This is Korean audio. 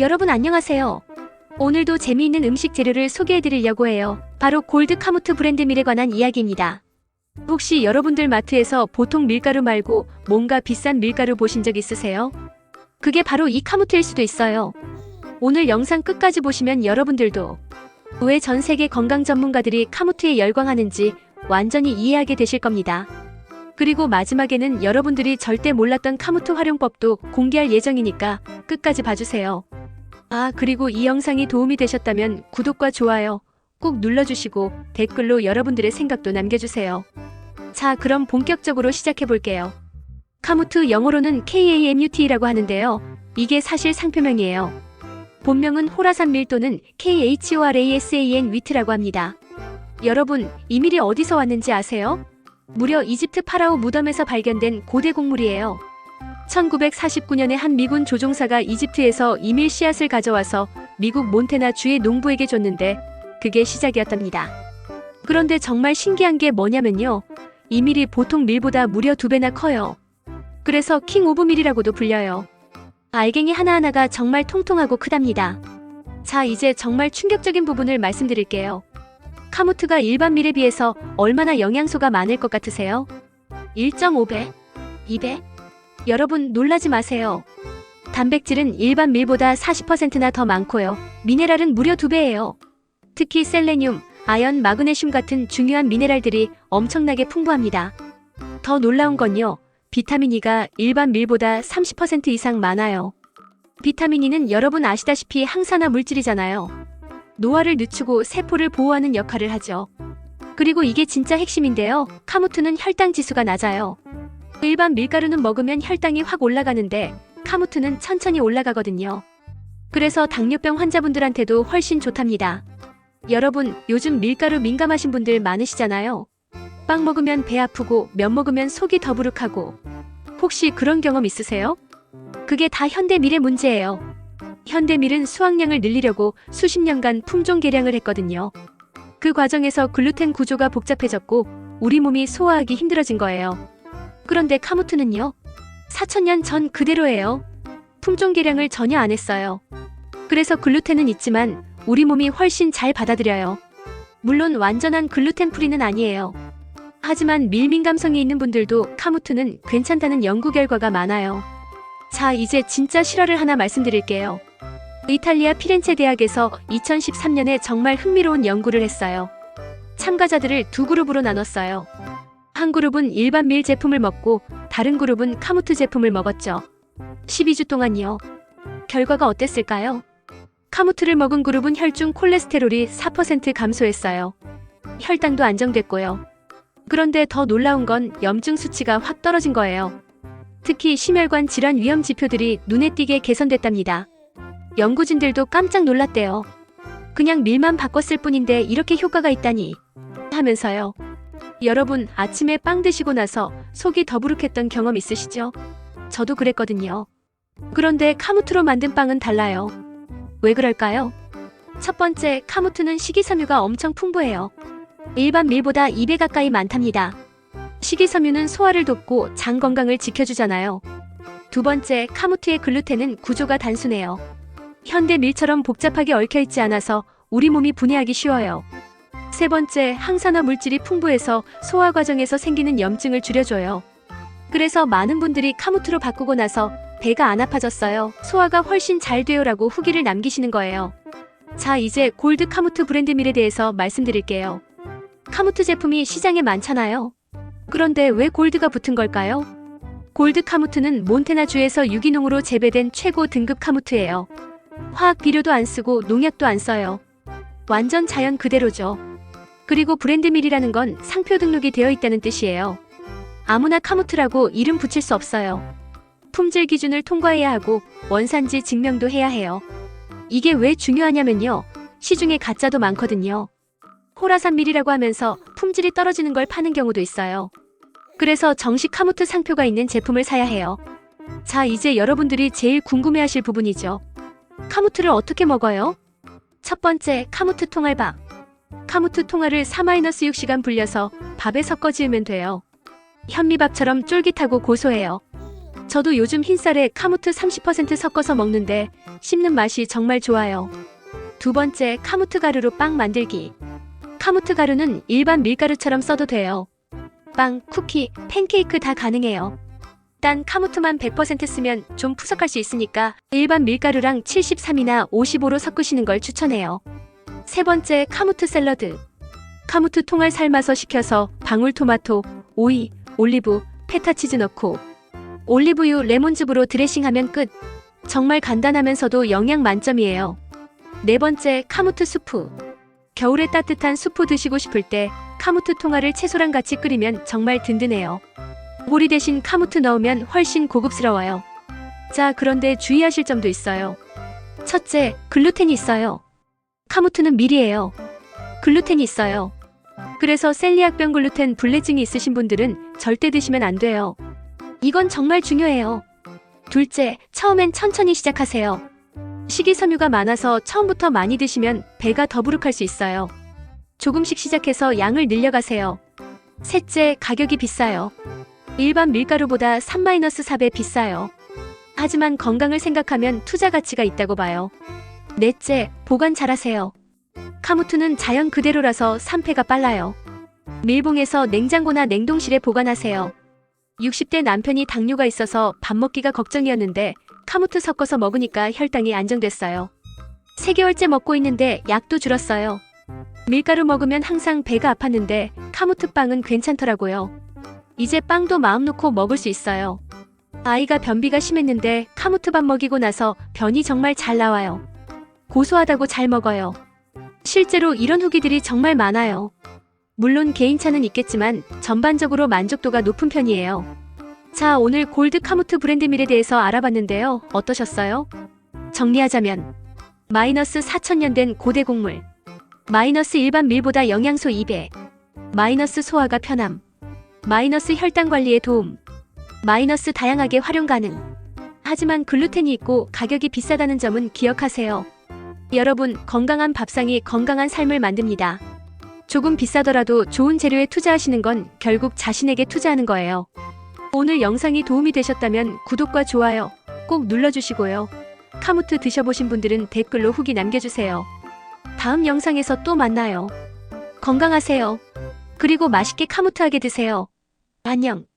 여러분 안녕하세요. 오늘도 재미있는 음식 재료를 소개해드리려고 해요. 바로 골드 카무트 브랜드 밀에 관한 이야기입니다. 혹시 여러분들 마트에서 보통 밀가루 말고 뭔가 비싼 밀가루 보신 적 있으세요? 그게 바로 이 카무트일 수도 있어요. 오늘 영상 끝까지 보시면 여러분들도 왜 전 세계 건강 전문가들이 카무트에 열광하는지 완전히 이해하게 되실 겁니다. 그리고 마지막에는 여러분들이 절대 몰랐던 카무트 활용법도 공개할 예정이니까 끝까지 봐주세요. 아, 그리고 이 영상이 도움이 되셨다면 구독과 좋아요 꼭 눌러주시고 댓글로 여러분들의 생각도 남겨주세요. 자, 그럼 본격적으로 시작해볼게요. 카무트 영어로는 KAMUT라고 하는데요. 이게 사실 상표명이에요. 본명은 호라산 밀 또는 KHORASAN 위트라고 합니다. 여러분, 이 밀이 어디서 왔는지 아세요? 무려 이집트 파라오 무덤에서 발견된 고대 곡물이에요. 1949년에 한 미군 조종사가 이집트에서 이밀 씨앗을 가져와서 미국 몬테나 주의 농부에게 줬는데 그게 시작이었답니다. 그런데 정말 신기한 게 뭐냐면요. 이 밀이 보통 밀보다 무려 두 배나 커요. 그래서 킹 오브 밀이라고도 불려요. 알갱이 하나하나가 정말 통통하고 크답니다. 자, 이제 정말 충격적인 부분을 말씀드릴게요. 카무트가 일반 밀에 비해서 얼마나 영양소가 많을 것 같으세요? 1.5배? 2배? 여러분 놀라지 마세요. 단백질은 일반 밀보다 40%나 더 많고요. 미네랄은 무려 2배예요. 특히 셀레늄, 아연, 마그네슘 같은 중요한 미네랄들이 엄청나게 풍부합니다. 더 놀라운 건요. 비타민 E가 일반 밀보다 30% 이상 많아요. 비타민 E는 여러분 아시다시피 항산화 물질이잖아요. 노화를 늦추고 세포를 보호하는 역할을 하죠. 그리고 이게 진짜 핵심인데요. 카무트는 혈당 지수가 낮아요. 일반 밀가루는 먹으면 혈당이 확 올라가는데 카무트는 천천히 올라가거든요. 그래서 당뇨병 환자분들한테도 훨씬 좋답니다. 여러분, 요즘 밀가루 민감하신 분들 많으시잖아요. 빵 먹으면 배 아프고 면 먹으면 속이 더부룩하고 혹시 그런 경험 있으세요? 그게 다 현대밀의 문제예요. 현대밀은 수확량을 늘리려고 수십 년간 품종 개량을 했거든요. 그 과정에서 글루텐 구조가 복잡해졌고 우리 몸이 소화하기 힘들어진 거예요. 그런데 카무트는요? 4천년 전 그대로예요. 품종 개량을 전혀 안 했어요. 그래서 글루텐은 있지만 우리 몸이 훨씬 잘 받아들여요. 물론 완전한 글루텐 프리는 아니에요. 하지만 밀민감성이 있는 분들도 카무트는 괜찮다는 연구 결과가 많아요. 자, 이제 진짜 실화를 하나 말씀드릴게요. 이탈리아 피렌체 대학에서 2013년에 정말 흥미로운 연구를 했어요. 참가자들을 두 그룹으로 나눴어요. 한 그룹은 일반 밀 제품을 먹고 다른 그룹은 카무트 제품을 먹었죠. 12주 동안이요. 결과가 어땠을까요? 카무트를 먹은 그룹은 혈중 콜레스테롤이 4% 감소했어요. 혈당도 안정됐고요. 그런데 더 놀라운 건 염증 수치가 확 떨어진 거예요. 특히 심혈관 질환 위험 지표들이 눈에 띄게 개선됐답니다. 연구진들도 깜짝 놀랐대요. 그냥 밀만 바꿨을 뿐인데 이렇게 효과가 있다니. 하면서요. 여러분 아침에 빵 드시고 나서 속이 더부룩했던 경험 있으시죠? 저도 그랬거든요. 그런데 카무트로 만든 빵은 달라요. 왜 그럴까요? 첫 번째, 카무트는 식이섬유가 엄청 풍부해요. 일반 밀보다 2배 가까이 많답니다. 식이섬유는 소화를 돕고 장 건강을 지켜주잖아요. 두 번째, 카무트의 글루텐은 구조가 단순해요. 현대 밀처럼 복잡하게 얽혀있지 않아서 우리 몸이 분해하기 쉬워요. 세 번째, 항산화 물질이 풍부해서 소화 과정에서 생기는 염증을 줄여줘요. 그래서 많은 분들이 카무트로 바꾸고 나서 배가 안 아파졌어요. 소화가 훨씬 잘 돼요라고 후기를 남기시는 거예요. 자, 이제 골드 카무트 브랜드 밀에 대해서 말씀드릴게요. 카무트 제품이 시장에 많잖아요. 그런데 왜 골드가 붙은 걸까요? 골드 카무트는 몬테나주에서 유기농으로 재배된 최고 등급 카무트예요. 화학 비료도 안 쓰고 농약도 안 써요. 완전 자연 그대로죠. 그리고 브랜드밀이라는 건 상표 등록이 되어 있다는 뜻이에요. 아무나 카무트라고 이름 붙일 수 없어요. 품질 기준을 통과해야 하고 원산지 증명도 해야 해요. 이게 왜 중요하냐면요. 시중에 가짜도 많거든요. 호라산 밀이라고 하면서 품질이 떨어지는 걸 파는 경우도 있어요. 그래서 정식 카무트 상표가 있는 제품을 사야 해요. 자, 이제 여러분들이 제일 궁금해하실 부분이죠. 카무트를 어떻게 먹어요? 첫 번째, 카무트 통알밥. 카무트 통알을 4-6시간 불려서 밥에 섞어 지으면 돼요. 현미밥처럼 쫄깃하고 고소해요. 저도 요즘 흰쌀에 카무트 30% 섞어서 먹는데 씹는 맛이 정말 좋아요. 두 번째, 카무트 가루로 빵 만들기. 카무트 가루는 일반 밀가루처럼 써도 돼요. 빵, 쿠키, 팬케이크 다 가능해요. 단 카무트만 100% 쓰면 좀 푸석할 수 있으니까 일반 밀가루랑 73이나 55로 섞으시는 걸 추천해요. 세 번째, 카무트 샐러드. 카무트 통을 삶아서 식혀서 방울토마토, 오이, 올리브, 페타치즈 넣고 올리브유, 레몬즙으로 드레싱하면 끝. 정말 간단하면서도 영양 만점이에요. 네 번째, 카무트 수프. 겨울에 따뜻한 수프 드시고 싶을 때 카무트 통화를 채소랑 같이 끓이면 정말 든든해요. 보리 대신 카무트 넣으면 훨씬 고급스러워요. 자, 그런데 주의하실 점도 있어요. 첫째, 글루텐이 있어요. 카무트는 밀이에요. 글루텐이 있어요. 그래서 셀리악병 글루텐 불내증이 있으신 분들은 절대 드시면 안 돼요. 이건 정말 중요해요. 둘째, 처음엔 천천히 시작하세요. 식이섬유가 많아서 처음부터 많이 드시면 배가 더부룩할 수 있어요. 조금씩 시작해서 양을 늘려가세요. 셋째, 가격이 비싸요. 일반 밀가루보다 3-4배 비싸요. 하지만 건강을 생각하면 투자 가치가 있다고 봐요. 넷째, 보관 잘하세요. 카무트는 자연 그대로라서 산패가 빨라요. 밀봉해서 냉장고나 냉동실에 보관하세요. 60대 남편이 당뇨가 있어서 밥 먹기가 걱정이었는데 카무트 섞어서 먹으니까 혈당이 안정됐어요. 3개월째 먹고 있는데 약도 줄었어요. 밀가루 먹으면 항상 배가 아팠는데 카무트 빵은 괜찮더라고요. 이제 빵도 마음 놓고 먹을 수 있어요. 아이가 변비가 심했는데 카무트 밥 먹이고 나서 변이 정말 잘 나와요. 고소하다고 잘 먹어요. 실제로 이런 후기들이 정말 많아요. 물론 개인차는 있겠지만 전반적으로 만족도가 높은 편이에요. 자, 오늘 골드 카무트 브랜드 밀에 대해서 알아봤는데요. 어떠셨어요? 정리하자면 마이너스 4천년 된 고대 곡물 마이너스 일반 밀보다 영양소 2배 마이너스 소화가 편함 마이너스 혈당 관리에 도움 마이너스 다양하게 활용 가능 하지만 글루텐이 있고 가격이 비싸다는 점은 기억하세요. 여러분, 건강한 밥상이 건강한 삶을 만듭니다. 조금 비싸더라도 좋은 재료에 투자하시는 건 결국 자신에게 투자하는 거예요. 오늘 영상이 도움이 되셨다면 구독과 좋아요 꼭 눌러주시고요. 카무트 드셔보신 분들은 댓글로 후기 남겨주세요. 다음 영상에서 또 만나요. 건강하세요. 그리고 맛있게 카무트하게 드세요. 안녕.